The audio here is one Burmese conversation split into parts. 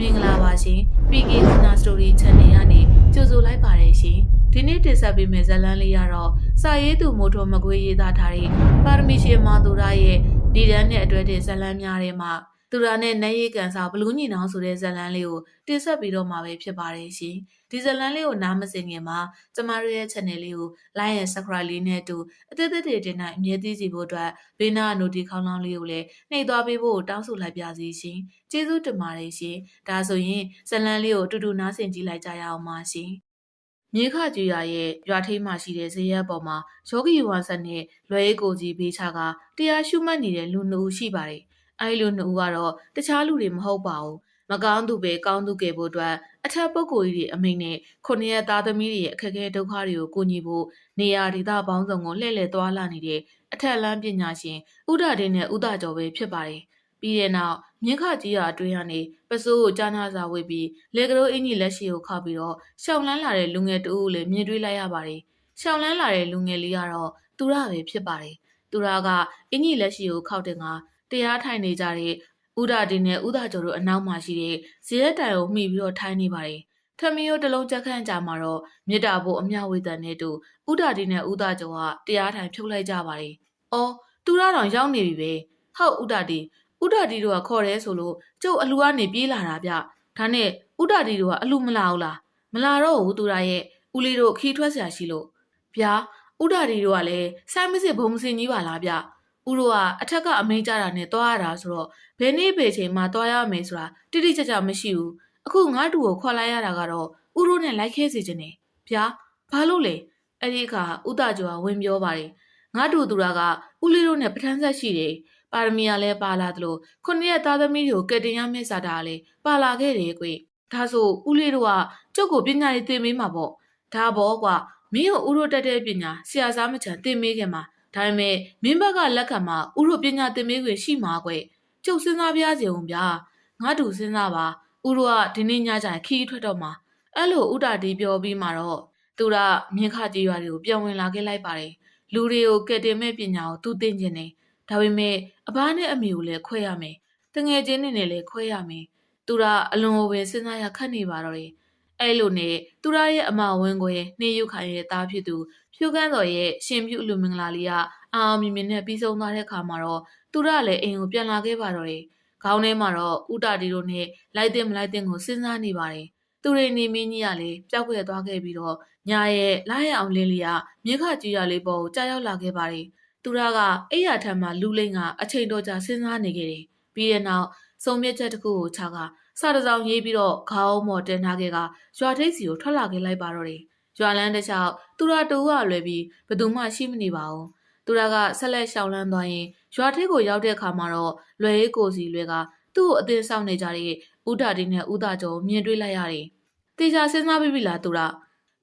မင်္ဂလာပါရှင် PK Corner Story Channel ကနေကြိုဆိုလိုက်ပါတယ်ရှင်ဒီနေ့တင်ဆက်ပေးမယ့်ဇာတ်လမ်းလေးကတော့စာရေးသူမိုးထွန်းမကွေးရေးသားထားတဲ့ပါရမီရှင်မာသူရရဲ့ဒီဒန်းနဲ့အတွဲတဲ့ဇာတ်လမ်းများထဲမှာ သူရနဲ့နတ်ရေးကန်စာဘလူးညီနောင်ဆိုတဲ့ဇာတ်လမ်းလေးကိုတင်ဆက်ပြီးတော့မှာပဲဖြစ်ပါတယ်ရှင်ဒီဇာတ်လမ်းလေးကိုနားမစင်ခင်မှာကျမတို့ရဲ့ channel လေးကို like and subscribe လေးနဲ့အတူအသစ်သက်တွေတင်တိုင်းအမြဲတမ်းစီဖို့အတွက်ဘေးနား notification ခေါင်းလောင်းလေးကိုလည်းနှိပ်သွားပေးဖို့တောင်းဆိုလိုက်ပါစီရှင်ကျေးဇူးတင်ပါတယ်ရှင်ဒါဆိုရင်ဇာတ်လမ်းလေးကိုအတူတူနားဆင်ကြည့်လိုက်ကြရအောင်ပါရှင်မြေခကျွေရရဲ့ရွာထိပ်မှာရှိတဲ့ဇေယျပေါ်မှာယောဂီဝါဆန်နဲ့လွယ်ရေးကိုကြီးဘေးချကတရားရှုမှတ်နေတဲ့လူနှစ်ဦးရှိပါတယ်။ အဲဒီလူနှစ်ဦးကတော့တခြားလူတွေမဟုတ်ပါဘူး။မကောင်းသူပဲကောင်းသူကယ်ဖို့အတွက်အထက်ပုဂ္ဂိုလ်ကြီးတွေအမိန့်နဲ့ခုနှစ်ရက်သားသမီးတွေရဲ့အခက်အခဲဒုက္ခတွေကိုကူညီဖို့နေရာဒေသပေါင်းစုံကိုလှည့်လည်သွားလာနေတဲ့အထက်လမ်းပညာရှင်ဥဒဒင်းနဲ့ဥဒကျော်ပဲဖြစ်ပါတယ်။ပြီးတဲ့နောက်မြင်းခကြီးရအတွင်းကနေပစိုးကိုကြားနာစာဝေးပြီးလေကရိုးအင်ကြီးလက်ရှိကိုခောက်ပြီးတော့ရှောင်းလန်းလာတဲ့လူငယ်တဦးကိုလည်းမြင်တွေ့လိုက်ရပါတယ်။ရှောင်းလန်းလာတဲ့လူငယ်လေးကတော့သူရပဲဖြစ်ပါတယ်။သူရကအင်ကြီးလက်ရှိကိုခောက်တဲ့က တရားထိုင်နေကြတဲ့ဥဒတီနဲ့ဥဒကျော်တို့အနောက်မှာရှိတဲ့ဇရက်တိုင်ကိုမှီပြီးတော့ထိုင်နေပါတယ်။ထမီရိုးတလုံးချက်ခန့်ကြမှာတော့မြစ်တာဘို့အမျှဝေတန်နဲ့တူဥဒတီနဲ့ဥဒကျော်ကတရားထိုင်ဖြုတ်လိုက်ကြပါတယ်။အော်သူရတော်ရောက်နေပြီပဲ။ဟုတ်ဥဒတီဥဒတီတို့ကခေါ်တယ်ဆိုလို့ကျုပ်အလူကနေပြေးလာတာဗျ။ဒါနဲ့ဥဒတီတို့ကအလူမလာဘူးလား။မလာတော့ဘူးသူရရဲ့ဦးလေးတို့ခီးထွက်ဆရာရှိလို့။ဗျာဥဒတီတို့ကလည်းဆိုင်းမစစ်ဘုံမစင်ကြီးပါလားဗျ။ ဦးတို့ကအထက်ကအမိန်ကြတာနဲ့တွားရတာဆိုတော့ဘယ်နေ့ဘယ်ချိန်မှတွားရမယ်ဆိုတာတိတိကျကျမရှိဘူး။အခုငါတူကိုခေါ်လိုက်ရတာကတော့ဦးတို့နဲ့လိုက်ခဲစီခြင်းနေဗျာဘာလို့လဲအဲ့ဒီအခါဥဒကျော်ကဝင်ပြောပါတယ်ငါတူသူရာကဦးလေးတို့နဲ့ပထန်းဆက်ရှိတယ်ပါရမီကလည်းပါလာသလိုခုနှစ်ရက်သားသမီးတွေကိုကက်တင်ရမယ့်စာတာကလည်းပါလာခဲ့တယ်ကွဒါဆိုဦးလေးတို့ကကျုပ်ကိုပညာရေးသင်ပေးမှာပေါ့ဒါပေါ့ကွာမင်းကိုဦးတို့တက်တဲ့ပညာဆရာစားမချန်သင်ပေးခင်မှာ ဒါပေမဲ့မင်းဘက်ကလက်ခံမှာဦးတို့ပညာသင်ပေးခွင့်ရှိမှာကွကျုပ်စဉ်းစားပြရစီအောင်ဗျာငါတူစဉ်းစားပါဦးတို့ကဒီနေ့ညကျရင်ခီးထွက်တော့မှာအဲ့လိုဥတာတီပြောပြီးမှတော့သူကမြင်းခကြီးရွာတွေကိုပြန်ဝင်လာခဲ့လိုက်ပါတယ်လူတွေကိုကယ်တင်မဲ့ပညာကိုသူသိကျင်တယ်ဒါပေမဲ့အဘနဲ့အမေကိုလည်းခွဲရမယ်တငယ်ချင်းတွေနဲ့လည်းခွဲရမယ်သူကအလွန်ကိုပဲစဉ်းစားရခက်နေပါတော့တယ် အဲ့လိုနဲ့သူရရဲ့အမဝင်းကိုရဲ့နှင်းရုပ်ခိုင်ရဲ့သားဖြစ်သူဖြူကန်းတော်ရဲ့ရှင်ပြုလူမင်္ဂလာလေးကအာအောင်မြင်မြင်နဲ့ပြီးဆုံးသွားတဲ့ခါမှာတော့သူရလည်းအိမ်ကိုပြန်လာခဲ့ပါတော့တယ်ခေါင်းထဲမှာတော့ဥတာတီတို့နဲ့လိုက်တဲ့မလိုက်တဲ့ကိုစဉ်းစားနေပါတယ်သူတွေနေမင်းကြီးကလည်းပျောက်ခဲ့သွားခဲ့ပြီးတော့ညာရဲ့လာရအောင်လင်းလေးကမြင်းခကြီးရလေးပေါ်ကိုကြားရောက်လာခဲ့ပါတယ်။သူရကအိယာထံမှာလူလိမ့်ကအချိန်တော်ကြာစဉ်းစားနေခဲ့တယ်။ပြီးတဲ့နောက်စုံမြက်ချက်တစ်ခုကိုချက စာတစောင်ရေးပြီးတော့ခေါင်းမော်တင်ထားခဲ့ကရွာထိပ်စီကိုထွက်လာခဲ့လိုက်ပါတော့တယ်။ရွာလန်းတစ်လျှောက်သူရတူကလွယ်ပြီးဘသူမှရှိမနေပါဘူး။သူရကဆက်လက်ရှောင်လန်းသွားရင်ရွာထိပ်ကိုရောက်တဲ့အခါမှာတော့လွယ်ရေးကိုစီလွယ်ကသူ့ကိုအသင်းဆောင်နေကြတဲ့ဥဒါဒီနဲ့ဥဒါကျော်မြင်တွေ့လိုက်ရတယ်။တေချာစဉ်းစားပြီးပြီလားသူရ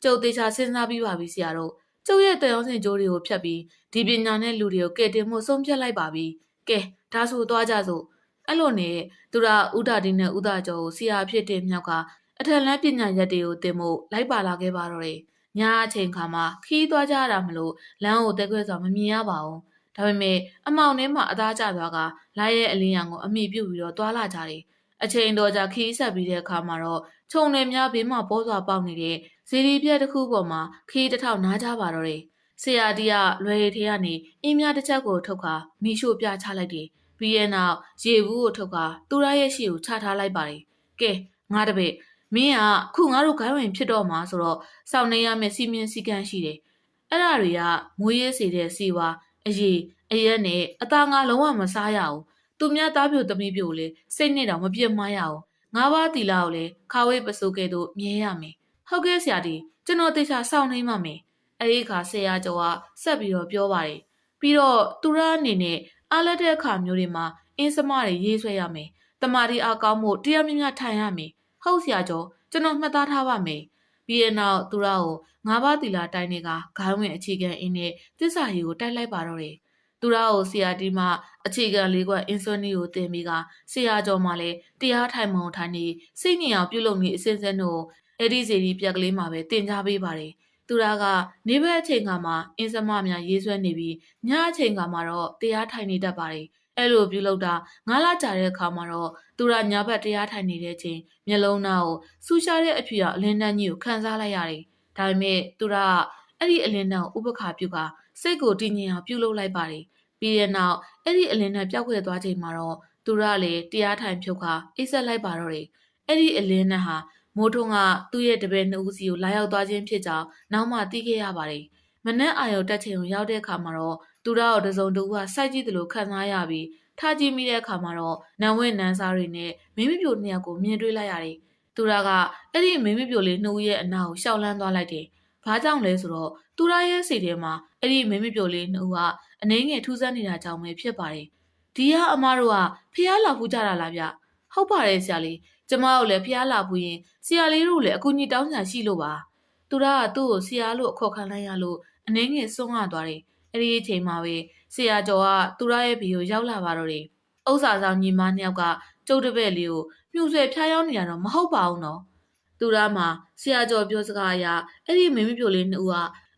ကျုပ်တေချာစဉ်းစားပြီးပါပြီဆရာတို့ကျုပ်ရဲ့တယောင်းစင်ကြိုးတွေကိုဖြတ်ပြီးဒီပညာနဲ့လူတွေကိုကဲတင်မှုဆုံးဖြတ်လိုက်ပါပြီကဲဒါဆိုသွားကြစို့ အဲ့လိုနဲ့သူရဥဒါဒီနဲ့ဥဒါကျော်ကိုဆရာဖြစ်တဲ့မြောက်ကအထက်လန်းပညာရက်တွေကိုတင်မှုလိုက်ပါလာခဲ့ပါတော့တယ်ညအချိန်ခါမှာခီးသွားကြရတာမလို့လမ်းကိုတက်ခွဲစွာမမြင်ရပါဘူးဒါပေမဲ့အမောင်ထဲမှာအသားကျသွားကလာရဲ့အလင်းရောင်ကိုအမိပြုတ်ပြီးတော့တွာလာကြတယ်အချိန်တော်ကြာခီးဆက်ပြီးတဲ့အခါမှာတော့ခြုံနေများဘေးမှာပေါ်စွာပေါက်နေတဲ့ဇီရီပြက်တစ်ခုပေါ်မှာခီးတစ်ထောက်နားကြပါတော့တယ်။ဆရာတီကလွယ်ရည်ထဲကနေအင်းများတစ်ချက်ကိုထုတ်ခါမိရှို့ပြချလိုက်တယ်။ ပြီးရဲ့နောက်ရေဘူးကိုထုတ်ခါသူရရဲ့ရှေ့ကိုချထားလိုက်ပါတယ်။ကဲငါတပည့်မင်းကခုငါတို့ခိုင်းဝင်ဖြစ်တော့မှာဆိုတော့စောင့်နေရမယ့်စီမင်းစည်းကမ်းရှိတယ်။အဲ့ဒါတွေကမွေးရေးစေတဲ့စီဝါအရေးအရက်နဲ့အသားငါလုံးဝမစားရအောင်။သူများသားပြိုသမီးပြိုလေစိတ်နဲ့တော့မပြတ်မရအောင်ငါးပါးတီလာကိုလည်းခါဝေးပစိုးကဲ့သို့မြဲရမယ်။ဟုတ်ကဲ့ဆရာတီကျွန်တော်တေချာစောင့်နေမှမယ်။အဲဒီခါဆရာကျော်ကဆက်ပြီးတော့ပြောပါတယ်။ပြီးတော့သူရအနေနဲ့ အားလက်တဲ့အခါမျိုးတွေမှာအင်းစမတွေရေးဆွဲရမယ်။တမာတီအားကောင်းမှုတရားမြင့်မြတ်ထိုင်ရမယ်။ဟုတ်ဆရာကျော်ကျွန်တော်မှတ်သားထားပါမယ်။ပြီးတဲ့နောက်သူရကိုငါးပါးတီလာတိုင်းတွေကဂိုင်းဝင်အခြေခံအင်းနဲ့တစ္ဆာရီကိုတိုက်လိုက်ပါတော့တယ်။သူရကိုဆရာတီမှအခြေခံလေးကွက်အင်ဆွနီကိုတင်ပြီးကဆရာကျော်မှလည်းတရားထိုင်မုံထိုင်နေစိတ်ညစ်အောင်ပြုလုပ်နေအစဉ်စဉ်တို့အဲ့ဒီစီဒီပြက်ကလေးမှာပဲတင် जा ပေးပါတယ်။ သူရာကနေဘက်အချိန်ကမှအင်းစမများရေးဆွဲနေပြီးညအချိန်ကမှတော့တရားထိုင်နေတတ်ပါတယ်အဲ့လိုပြုလုပ်တာငါးလကြာတဲ့အခါမှာတော့သူရညာဘက်တရားထိုင်နေတဲ့ချိန်မျက်လုံးသားကိုဆူရှားတဲ့အဖြစ်အလင်းတန်းကြီးကိုခန်းစားလိုက်ရတယ်။ဒါပေမဲ့သူရကအဲ့ဒီအလင်းတန်းကိုဥပခါပြုကစိတ်ကိုတည်ငြိမ်အောင်ပြုလုပ်လိုက်ပါတယ်။ပြီးတဲ့နောက်အဲ့ဒီအလင်းတန်းပျောက်ကွယ်သွားချိန်မှာတော့သူရကလည်းတရားထိုင်ဖြုတ်ခါအိတ်ဆက်လိုက်ပါတော့တယ်။အဲ့ဒီအလင်းတန်းဟာ မိုးထုံးကသူ့ရဲ့တပည့်နှစ်ဦးစီကိုလာရောက်သွားခြင်းဖြစ်ကြောင်းနောက်မှသိခဲ့ရပါတယ်။မနက်အာရုံတက်ချိန်ကိုရောက်တဲ့အခါမှာတော့သူရကိုတစုံတဦးကစိုက်ကြည့်တယ်လို့ခံစားရပြီးထားကြည့်မိတဲ့အခါမှာတော့နံဝဲနန်းစားတွေနဲ့မင်းမပြိုနှစ်ယောက်ကိုမြင်တွေ့လိုက်ရတယ်။သူရကအဲ့ဒီမင်းမပြိုလေးနှစ်ဦးရဲ့အနာကိုရှောက်လန်းသွားလိုက်တယ်။ဘာကြောင့်လဲဆိုတော့သူရရဲ့စိတ်ထဲမှာအဲ့ဒီမင်းမပြိုလေးနှစ်ဦးကအနှင်းငယ်ထူးဆန်းနေတာကြောင့်ပဲဖြစ်ပါတယ်။ဒီကအမားတို့ကဖះလာဖူးကြတာလားဗျ။ဟုတ်ပါတယ်ဆရာလေး။ ကျမတို့လည်းဖះလာဖူးရင်ဆရာလေးတို့လည်းအကူကြီးတောင်းချာရှိလို့ပါ။သူရကသူ့ကိုဆရာလို့အခေါ်ခံလိုက်ရလို့အနှင်းငယ်စွန့်ရသွားတယ်။အဲ့ဒီအချိန်မှာပဲဆရာကျော်ကသူရရဲ့ဘီကိုရောက်လာပါတော့တယ်။ဥစ္စာဆောင်ညီမနှစ်ယောက်ကကျုပ်တပည့်လေးကိုမြှူဆွဲဖျားရောက်နေတာတော့မဟုတ်ပါဘူးနော်။သူရမှာဆရာကျော်ပြောစကားအရအဲ့ဒီမင်းမပြိုလေးနှစ်ဦးက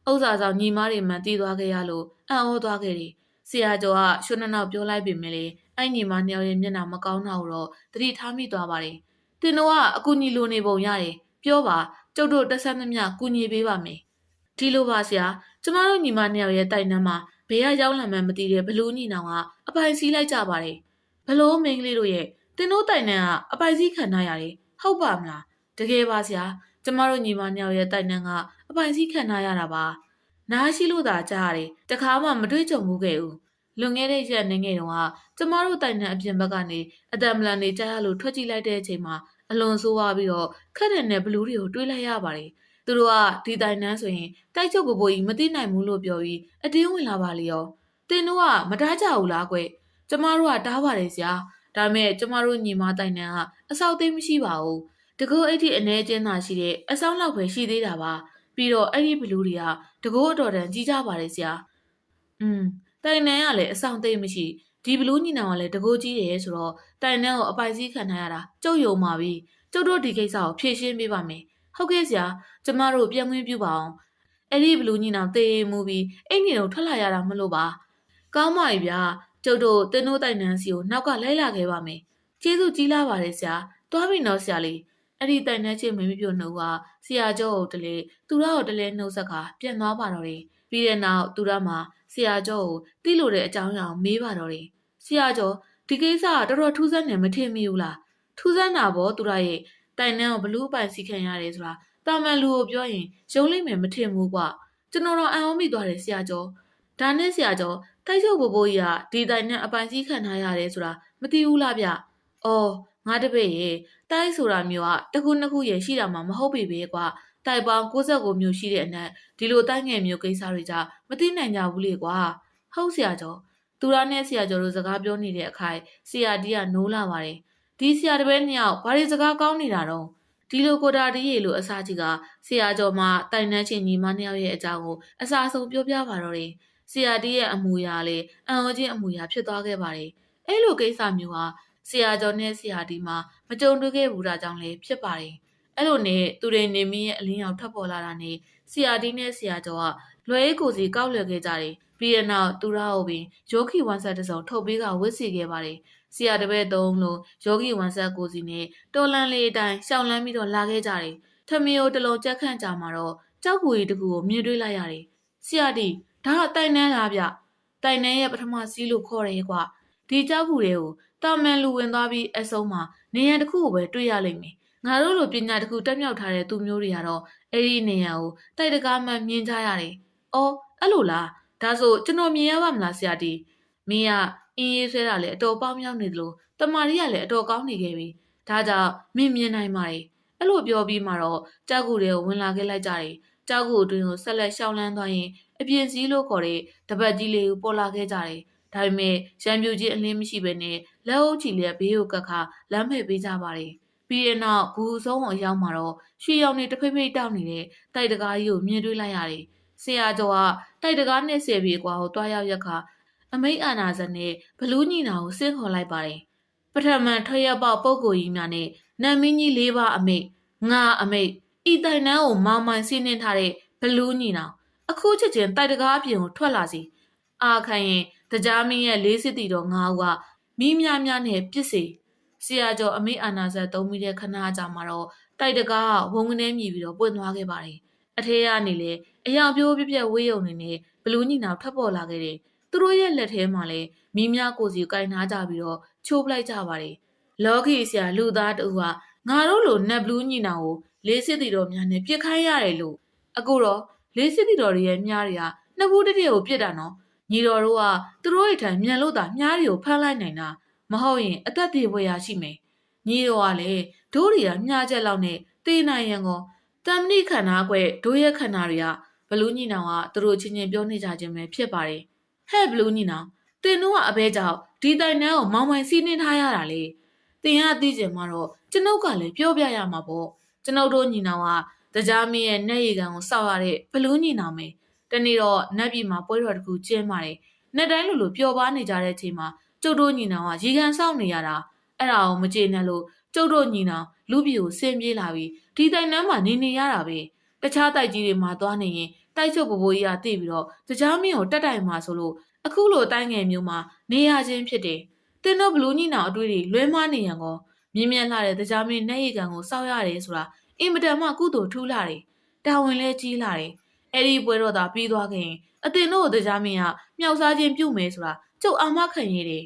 ဥစ္စာဆောင်ညီမတွေမှတီးသွားခဲ့ရလို့အံ့ဩသွားခဲ့တယ်။ဆရာကျော်ကရွှေနှနောက်ပြောလိုက်ပေမဲ့လေအဲ့ညီမနှစ်ယောက်ရဲ့မျက်နှာမကောင်းတာကိုတော့သတိထားမိသွားပါတယ်။ တင်တော့ကအကူညီလိုနေပုံရတယ်။ပြောပါကျုပ်တို့တက်ဆက်သမျှကူညီပေးပါမယ်။ဒီလိုပါဆရာကျမတို့ညီမနှစ်ယောက်ရဲ့တိုက်နှမ်းမှာဘယ်ကရောက်လာမှန်းမသိတဲ့ဘလူးညီနောင်ကအပိုင်စီးလိုက်ကြပါတယ်ဘလို့မင်းကလေးတို့ရဲ့တင်တို့တိုင်နှန်းကအပိုင်စီးခံထားရတယ်ဟုတ်ပါမလားတကယ်ပါဆရာကျမတို့ညီမနှစ်ယောက်ရဲ့တိုင်နှန်းကအပိုင်စီးခံထားရတာပါနားရှိလို့သာကြားရတယ်တခါမှမတွေ့ကြုံဘူးခဲ့ဘူး လွန်ခဲ့တဲ့ရက်နေငယ်တုန်းကကျမတို့တိုင်နှန်းအပြင်ဘက်ကနေအတံမလန်နေကြားရလို့ထွက်ကြည့်လိုက်တဲ့အချိန်မှာအလွန်ဆိုးသွားပြီးတော့ခက်တဲ့နဲ့ဘလူးတွေကိုတွေးလိုက်ရပါတယ်သူတို့ကဒီတိုင်နှန်းဆိုရင်တိုက်ချုပ်ပပိုးကြီးမသိနိုင်ဘူးလို့ပြောပြီးအတင်းဝင်လာပါလေရောတင်တို့ကမတားကြဘူးလားကွကျမတို့ကတားပါတယ်ဆရာဒါမဲ့ကျမတို့ညီမတိုင်နှန်းကအဆောက်သိမ်းမရှိပါဘူးတကောအဲ့ဒီအနေချင်းသာရှိတဲ့အဆောင်လောက်ပဲရှိသေးတာပါပြီးတော့အဲ့ဒီဘလူးတွေကတကောအတော်တန်ကြီးကြပါတယ်ဆရာอืม တိုင်နှန်းကလည်းအဆောင်သိမ်းမရှိဒီဘလူးညီနောင်ကလည်းတကောကြီးတယ်ဆိုတော့တိုင်နှန်းကိုအပိုင်စည်းခံထားရတာကျုပ်ယုံပါပြီကျုပ်တို့ဒီကိစ္စကိုဖြေရှင်းပေးပါမယ်ဟုတ်ကဲ့ဆရာကျမတို့ပြန်ခွင့်ပြုပါအောင်အဲ့ဒီဘလူးညီနောင်တေးမှုပြီးအိမ်နေတော့ထွက်လာရတာမလို့ပါကောင်းပါပြီဗျာကျုပ်တို့တင်းတို့တိုင်နန်းစီကိုနောက်ကလိုက်လာခဲ့ပါမယ်ကျေးဇူးကြီးလာပါတယ်ဆရာသွားပြီနော်ဆရာလေးအဲ့ဒီတိုင်နှန်းချင်းမင်းမပြိုနှုတ်ကဆရာကျော်ကိုတလေသူရကိုတလေနှုတ်ဆက်ခါပြန်သွားပါတော့တယ်ပြီးတဲ့နောက်သူရမှာဆ ရာကျော်ကိုတိလို့တဲ့အကြောင်းအရာကိုမေးပါတော့တယ်ဆရာကျော်ဒီကိစ္စကတော်တော်ထူးဆန်းနေမထင်မိဘူးလားထူးဆန်းတာပေါ့သူရရဲ့တိုင်နှန်းကိုဘလူးပိုင်စီခံရတယ်ဆိုတာတာမန်လူကိုပြောရင်ရုံးလိမ့်မယ်မထင်ဘူးကွာကျွန်တော်တော့အံ့ဩမိသွားတယ်ဆရာကျော်ဒါနဲ့ဆရာကျော်တိုက်ချုပ်ဘိုးဘိုးကြီးကဒီတိုင်နဲ့အပိုင်စည်းခံထားရတယ်ဆိုတာမသိဘူးလားဗျ။အော်ငါတပည့်ရေတိုက်ဆိုတာမျိုးကတစ်ခုနှစ်ခုရရှိတာမှမဟုတ်ပေပဲကွာ။ တိုက်ပေါင်း69မျိုးရှိတဲ့အနက်ဒီလိုတိုက်ငယ်မျိုးကိစ္စတွေကြမသိနိုင်ကြဘူးလေကွာ။ဟုတ်ဆရာကျော်သူရနဲ့ဆရာကျော်တို့စကားပြောနေတဲ့အခိုင်ဆရာတီးကနိုးလာပါတယ်။ဒီဆရာတပည့်နှစ်ယောက်ဘာတွေစကားကောင်းနေတာတော့ဒီလိုကိုတာတီးရေလိုအစားကြီးကဆရာကျော်မှတိုင်နှန်းချင်းညီမနှစ်ယောက်ရဲ့အကြောင်းကိုအစားဆုံးပြောပြပါတော့တယ်။ဆရာတီးရဲ့အမူအရာလေအံ့ဩခြင်းအမူအရာဖြစ်သွားခဲ့ပါတယ်။အဲ့လိုကိစ္စမျိုးဟာဆရာကျော်နဲ့ဆရာတီးမှာမကြုံတွေ့ခဲ့ဘူးတာကြောင့်လည်းဖြစ်ပါတယ်။ အဲ့လိုနဲ့သူတွေနေမင်းရဲ့အလင်းရောင်ထပ်ပေါ်လာတာနဲ့ဆရာတီးနဲ့ဆရာကျော်ကလွယ်ရေးကိုစီကောက်လွယ်ခဲ့ကြတယ်။ပြီးတဲ့နောက်သူရအောင်ပင်ယောဂီဝန်ဆက်တစ်စုံထုတ်ပေးကဝစ်စီခဲ့ပါတယ်။ဆရာတပည့်သုံးလုံးယောဂီဝန်ဆက်ကိုစီနဲ့တော်လန်လေးအတိုင်းရှောင်းလန်းပြီးတော့လာခဲ့ကြတယ်။ထမင်းကိုတလုံးကြက်ခန့်ကြမှာတော့ကြောက်ပူရီတကူကိုမြင်တွေ့လိုက်ရတယ်။ဆရာတီဒါကတိုင်နှန်းလားဗျ။တိုင်နှန်းရဲ့ပထမစီးလို့ခေါ်တယ်ကွာ။ဒီကြောက်ပူတွေကိုတာမန်လူဝင်သွားပြီးအဆုံးမှာနေရန်တစ်ခုကိုပဲတွေ့ရလိမ့်မယ်။ ငါတို့လိုပညာတစ်ခုတက်မြောက်ထားတဲ့သူမျိုးတွေကတော့အဲ့ဒီနေရန်ကိုတိုက်တကားမှမြင်ကြရတယ်။အော်အဲ့လိုလား။ဒါဆိုကျွန်တော်မြင်ရပါမလားဆရာတီ။မင်းကအင်းရေးဆွဲတာလည်းအတော်ပေါင်းမြောက်နေသလိုတမာရီကလည်းအတော်ကောင်းနေခဲ့ပြီ။ဒါကြောင့်မင်းမြင်နိုင်ပါတယ်။အဲ့လိုပြောပြီးမှတော့ကြောက်ကူတွေကိုဝင်လာခဲ့လိုက်ကြတယ်။ကြောက်ကူအတွင်းကိုဆက်လက်ရှောင်းလန်းသွားရင်အပြင်းစည်းလို့ခေါ်တဲ့တပတ်ကြီးလေးကိုပေါ်လာခဲ့ကြတယ်။ဒါပေမဲ့ရံပြူကြီးအလင်းမရှိဘဲနဲ့လက်အုပ်ချီလေးဘေးကိုကတ်ခါလမ်းဖယ်ပေးကြပါတယ်။ ပြီးတဲ့နောက်ဂူအဆုံးအရောက်မှာတော့ရွှေရောင်နေတဖိတ်ဖိတ်တောက်နေတဲ့တိုက်တကားကြီးကိုမြင်တွေ့လိုက်ရတယ်။ဆရာကျော်ကတိုက်တကားနဲ့ဆယ်ပြေကွာကိုတွားရောက်ရက်ခါအမိတ်အာနာဇန်နဲ့ဘလူးညီနာကိုဆင့်ခေါ်လိုက်ပါတယ်။ပထမန်ထွက်ရပေါက်ပုံကိုကြီးများနဲ့နတ်မင်းကြီးလေးပါအမိတ်ငါအမိတ်ဤတိုင်နှန်းကိုမောင်မိုင်ဆင်းနှင်းထားတဲ့ဘလူးညီနာအခုချက်ချင်းတိုက်တကားအပြင်ကိုထွက်လာစီအာခိုင်ရင်တကြားမင်းရဲ့လေးစစ်တီတော်ငါးဦးကမိများများနဲ့ပြစ်စီ ဆရာကျော်အမေအာနာဇတ်သုံးမိတဲ့ခဏကြာမှာတော့တိုက်တကားကဝုံကနေမြည်ပြီးတော့ပွင့်သွားခဲ့ပါတယ်အထဲကနေလေအယောင်ပြိုးပြပြဝေးယုံနေနဲ့ဘလူးညီနောင်ထပ်ပေါ်လာခဲ့တယ်သူတို့ရဲ့လက်ထဲမှာလည်းမိများကိုစီကိုင်ထားကြပြီးတော့ချိုးပလိုက်ကြပါတယ်လော်ဂီဆရာလူသားတူကငါတို့လိုနက်ဘလူးညီနောင်ကိုလေးစစ်တီတော်များနဲ့ပြစ်ခိုင်းရတယ်လို့အခုတော့လေးစစ်တီတော်တွေရဲ့မြားတွေကနှစ်ဘူးတစ်တည်းကိုပြစ်တာနော်ညီတော်တို့ကသူတို့ရဲ့ထံမြန်လို့သာမြားတွေကိုဖမ်းလိုက်နိုင်တာ မဟုတ်ရင်အသက်သေးဖွယ်ရရှိမယ်ညီတော်ကလည်းဒိုးတွေကမြားချက်လောက်နဲ့တေးနိုင်ရန်ကောတမ်မဏိခန္ဓာကွယ်ဒိုးရဲ့ခန္ဓာတွေကဘလူးညီနောင်ကသူတို့ချင်းချင်းပြောနေကြခြင်းပဲဖြစ်ပါတယ်ဟဲ့ဘလူးညီနောင်တင်တို့ကအဘဲကြောင့်ဒီတိုင်နှန်းကိုမောင်မိုင်စီးနှင်းထားရတာလေတင်ကသိကျင်မှာတော့ကျွန်ုပ်ကလည်းပြောပြရမှာပေါ့ကျွန်ုပ်တို့ညီနောင်ကတရားမင်းရဲ့နှက်ရည်ကန်ကိုစောက်ရတဲ့ဘလူးညီနောင်ပဲတနေ့တော့နတ်ပြည်မှာပွဲတော်တစ်ခုကျင်းပါတယ်။နှစ်တိုင်းလိုလိုပျော်ပါနေကြတဲ့အချိန်မှာ ကျုပ်တို့ညီနောင်ကရေကန်ဆောက်နေရတာအဲ့ဒါကိုမကျေနပ်လို့ကျုပ်တို့ညီနောင်လူပြည်ကိုဆင်းပြေးလာပြီးဒီတိုင်နန်းမှာနေနေရတာပဲ။တခြားတိုက်ကြီးတွေမှာသွားနေရင်တိုက်ချုပ်ပပိုးကြီးကတိပြီးတော့တရားမင်းကိုတက်တိုင်မှာဆိုလို့အခုလိုတိုင်းငယ်မျိုးမှာနေရခြင်းဖြစ်တယ်။တင်းတို့ဘလူးညီနောင်အတွေ့တွေလွဲမားနေရန်ကောမြင်းမြတ်လာတဲ့တရားမင်းနဲ့ရေကန်ကိုစောက်ရတယ်ဆိုတာအင်မတန်မှကုသိုလ်ထူးလာတယ်။တာဝန်လဲကြီးလာတယ်။အဲ့ဒီပွဲတော့သာပြီးသွားခင်အတင်တို့ကိုတရားမင်းကမြောက်စားခြင်းပြုမယ်ဆိုတာ ကျုပ်အာမခံရည်တယ်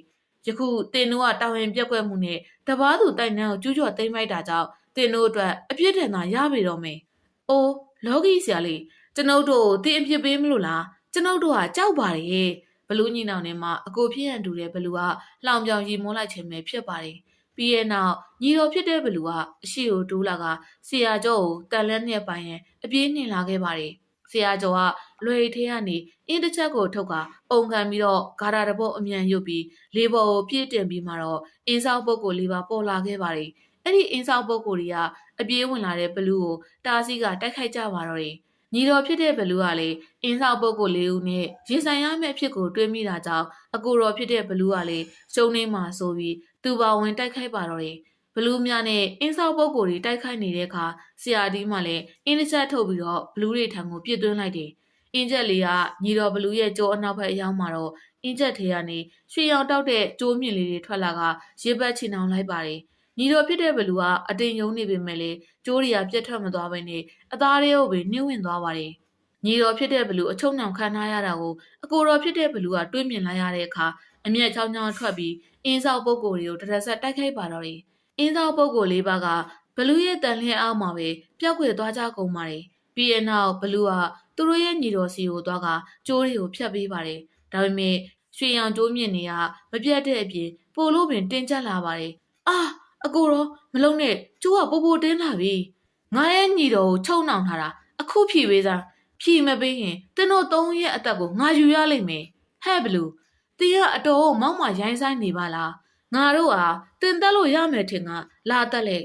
ယခုတင်တို့ကတာဝန်ပြက်ကွက်မှုနဲ့တပားသူတိုက်နှန်းကိုကျူးကျော်သိမ်းလိုက်တာကြောင့်တင်တို့အတွက်အပြစ်ဒဏ်သာရပြီတော့မယ်။အိုးလောကီဆရာလေးကျွန်ုပ်တို့ကိုတင်အပြစ်ပေးမလို့လားကျွန်ုပ်တို့ကကြောက်ပါရဲ့ဘလူးညီနောင်နဲ့မှအကိုဖြစ်ရန်တူတဲ့ဘလူးကလောင်ပြောင်ရီမွန်းလိုက်ခြင်းပဲဖြစ်ပါတယ်။ပြီးရဲ့နောက်ညီတော်ဖြစ်တဲ့ဘလူးကအရှိကိုတိုးလာကဆရာကျော်ကိုတန်လန်းနဲ့ပိုင်ရန်အပြေးနှင်လာခဲ့ပါတယ်။ ဆရာကျော်ကလွယ်ထဲကနေအင်းတစ်ချက်ကိုထုတ်ကပုံခံပြီးတော့ဂါရာတစ်ပုတ်အမြန်ရုပ်ပြီးလေးပေါ်ကိုပြည့်တင်ပြီးမှတော့အင်းဆောင်ပုတ်ကိုလေးပါပေါ်လာခဲ့ပါတယ်။အဲ့ဒီအင်းဆောင်ပုတ်ကိုတွေကအပြေးဝင်လာတဲ့ဘလူးကိုတားစီကတိုက်ခိုက်ကြပါတော့တယ်။ညီတော်ဖြစ်တဲ့ဘလူးကလည်းအင်းဆောင်ပုတ်ကိုလေးဦးနဲ့ရင်ဆိုင်ရမယ့်အဖြစ်ကိုတွေးမိတာကြောင့်အကိုတော်ဖြစ်တဲ့ဘလူးကလည်းရှုံးနေမှဆိုပြီးသူပါဝင်တိုက်ခိုက်ပါတော့တယ်။ ဘလူးများနဲ့အင်းဆောက်ပုတ်ကိုတွေတိုက်ခိုက်နေတဲ့အခါဆရာဒီမှလည်းအင်းတစ်ချက်ထုတ်ပြီးတော့ဘလူးတွေထံကိုပြစ်သွင်းလိုက်တယ်။အင်းချက်လေးကညီတော်ဘလူးရဲ့ကြောအနောက်ဘက်အရောက်မှာတော့အင်းချက်ထဲကနေရွှေရောင်တောက်တဲ့ကျိုးမြင့်လေးတွေထွက်လာကရေပတ်ချင်အောင်လိုက်ပါတယ်။ညီတော်ဖြစ်တဲ့ဘလူးကအတင်ယုံနေပေမဲ့လေကျိုးတွေကပြတ်ထွက်မသွားဘဲနဲ့အသားတွေကိုပဲနှိမ့်ဝင်သွားပါတယ်။ညီတော်ဖြစ်တဲ့ဘလူးအချုံနှောင်ခံထားရတာကိုအကိုတော်ဖြစ်တဲ့ဘလူးကတွေးမြင်လိုက်ရတဲ့အခါအမျက်ချောင်းချောင်းထွက်ပြီးအင်းဆောက်ပုတ်ကိုတွေကိုတရဆက်တိုက်ခိုက်ပါတော့တယ်။ အင်းသားပုဂ္ဂိုလ်လေးပါးကဘလူးရဲ့တန်လျက်အောက်မှာပဲပျောက်ကွယ်သွားကြကုန်ပါတယ်။ပြီးရဲ့နောက်ဘလူးကသူတို့ရဲ့ညီတော်စီကိုသွားကကျိုးတွေကိုဖျက်ပေးပါတယ်။ဒါပေမဲ့ရွှေရောင်ကျိုးမြင့်တွေကမပြတ်တဲ့အပြင်ပိုလို့ပင်တင်းကျပ်လာပါတယ်။အာအကိုတော့မလုံးနဲ့ကျိုးကပိုပိုတင်းလာပြီ။ငါရဲ့ညီတော်ကိုချုံနှောင်ထားတာအခုဖြီပေးစားဖြီမပေးရင်တင်းတို့သုံးရဲ့အသက်ကိုငါယူရလိမ့်မယ်။ဟဲ့ဘလူးတင်းကအတော်ကိုမောက်မှရိုင်းဆိုင်နေပါလား။ ငါတို့ဟာတင်တက်လို့ရမယ်ထင်ကလာတက်လေ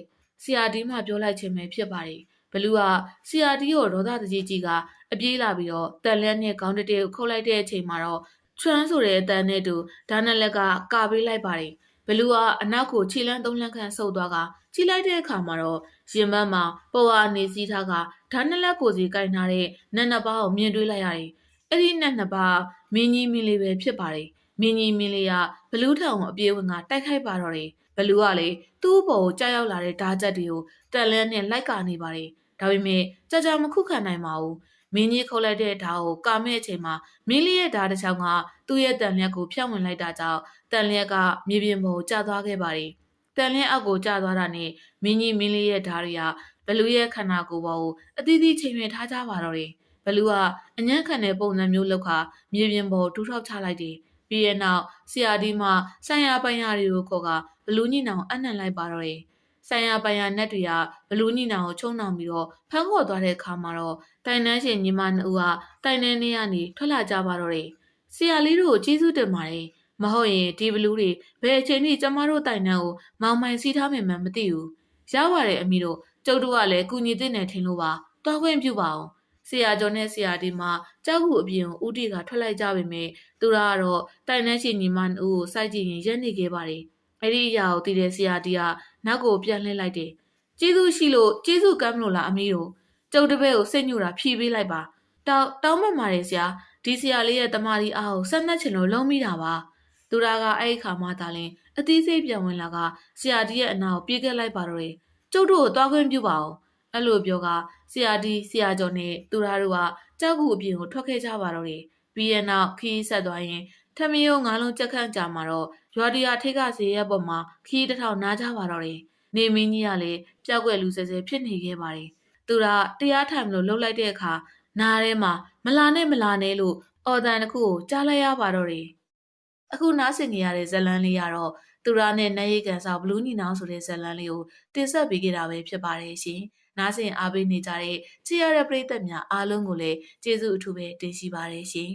ဆရာဒီမှပြောလိုက်ခြင်းပဲဖြစ်ပါတယ်ဘလူးကဆရာဒီကိုဒေါသတကြီးကြီးကအပြေးလာပြီးတော့တန်လက်နဲ့ခေါင်းတတဲကိုခုတ်လိုက်တဲ့အချိန်မှာတော့ချွမ်းဆိုတဲ့အတန်နဲ့တူဒါနဲ့လက်ကကာပေးလိုက်ပါတယ်ဘလူးကအနောက်ကိုခြေလန်းသုံးလန်းခန့်ဆုပ်သွားကခြိလိုက်တဲ့အခါမှာတော့ရင်မန်းမှာပေါ်ဟာနေစည်းထားကဒါနဲ့လက်ကိုစီကင်ထားတဲ့နတ်နှစ်ပါးကိုမြင်တွေ့လိုက်ရတယ်အဲ့ဒီနတ်နှစ်ပါးမင်းကြီးမင်းလေးပဲဖြစ်ပါတယ် မင်းကြီးမင်းလေးကဘလူးထောင်ကိုအပြေးဝင်ကတိုက်ခိုက်ပါတော့တယ်ဘလူးကလေသူ့ဘောကိုကြောက်ရောက်လာတဲ့ဓာတ်ချက်တွေကိုတက်လန်းနဲ့လိုက်ကာနေပါတယ်ဒါပေမဲ့ကြာကြာမခုခံနိုင်ပါဘူးမင်းကြီးခုတ်လိုက်တဲ့ဓာတ်ကိုကာမဲ့အချိန်မှာမင်းလေးရဲ့ဓာတ်တစ်ချောင်းကသူ့ရဲ့တန်လျက်ကိုဖြတ်ဝင်လိုက်တာကြောင့်တန်လျက်ကမြေပြင်ပေါ်ကိုကျသွားခဲ့ပါတယ်တန်လျက်အောက်ကိုကျသွားတာနဲ့မင်းကြီးမင်းလေးရဲ့ဓာတ်တွေကဘလူးရဲ့ခန္ဓာကိုယ်ပေါ်ကိုအသီးသီးချိန်ရွယ်ထားကြပါတော့တယ်ဘလူးကအညံ့ခံတဲ့ပုံစံမျိုးလောက်ခါမြေပြင်ပေါ်ဒူးထောက်ချလိုက်တယ် ပြီးရဲ့နောက်ဆရာဒီမှဆိုင်ရာပိုင်ရာတွေကိုခေါ်ကဘလူးညင်အောင်အနှံ့လိုက်ပါတော့တယ်။ဆိုင်ရာပိုင်ရာနက်တွေကဘလူးညင်အောင်ကိုချုံနှောင်ပြီးတော့ဖမ်းခေါ်သွားတဲ့အခါမှာတော့တိုင်နှန်းရှင်ညီမနှစ်ဦးကတိုင်နှန်းထဲကနေထွက်လာကြပါတော့တယ်။ဆရာလေးတို့ကိုကျေးဇူးတင်ပါတယ်။မဟုတ်ရင်ဒီဘလူးတွေဘယ်အချိန်ထိကျမတို့တိုင်နှန်းကိုမောင်မိုင်စီးထားမှမှမသိဘူး။ရပါတယ်အမီတို့ကျုပ်တို့ကလည်းကုညီတဲ့နယ်ထင်လို့ပါ။တွားခွင့်ပြုပါအောင်။ ဆရာကျော်နဲ့ဆရာဒီမှာကြောက်ခုအပြင်ကိုဦးတီကထွက်လိုက်ကြပေမဲ့သူတို့ကတော့တိုင်နှန်းရှင်ညီမနှစ်ဦးကိုစိုက်ကြည့်ရင်ရက်နေခဲ့ပါတယ်။အဲ့ဒီအရာကိုသိတဲ့ဆရာတီကနောက်ကိုပြန်လှည့်လိုက်တယ်။ကျေးဇူးရှိလို့ကျေးဇူးကမ်းမလို့လားအမီတို့ကျုပ်တပည့်ကိုစိတ်ညူတာဖြီးပေးလိုက်ပါ။တောင်းတောင်းမှန်ပါတယ်ဆရာဒဒီဆရာလေးရဲ့တမာရီအားကိုဆက်နှက်ချင်လို့လုံးမိတာပါသူရာကအဲ့ဒီခါမှသာလင်အသီးစိတ်ပြန်ဝင်လာကဆရာဒီရဲ့အနာကိုပြေးခဲ့လိုက်ပါတော့တယ်ကျုပ်တို့ကိုသွားခွင့်ပြုပါဦးအဲ့လိုပြောက ဆရာဒီဆရာကျော်နဲ့သူရာတို့ကကြောက်ကူအပြင်ကိုထွက်ခဲ့ကြပါတော့တယ်ပြီးရဲ့နောက်ခီးဆက်သွားရင်ထမင်းရောငါးလုံးကြက်ခန့်ကြာမှာတော့ရွာတရာထိတ်ကစီရဲ့ပေါ်မှာခီးတစ်ထောင်နားကြပါတော့တယ်နေမင်းကြီးကလည်းပျောက်ွယ်လူစဲစဲဖြစ်နေခဲ့ပါတယ်သူကတရားထိုင်မလို့လှုပ်လိုက်တဲ့အခါနားထဲမှာမလာနဲ့မလာနဲ့လို့အော်တန်တစ်ခုကိုကြားလိုက်ရပါတော့တယ်အခုနားဆင်ကြရတဲ့ဇတ်လန်းလေးကတော့သူရနဲ့နတ်ရိတ်ကန်ဆောင်ဘလူးညီနောင်ဆိုတဲ့ဇတ်လန်းလေးကိုတင်ဆက်ပေးခဲ့တာပဲဖြစ်ပါတယ်ရှင် နားဆင်အားပေးနေကြတဲ့ချစ်ရတဲ့ပရိသတ်များအားလုံးကိုလည်းကျေးဇူးအထူးပဲတင်ရှိပါတယ်ရှင်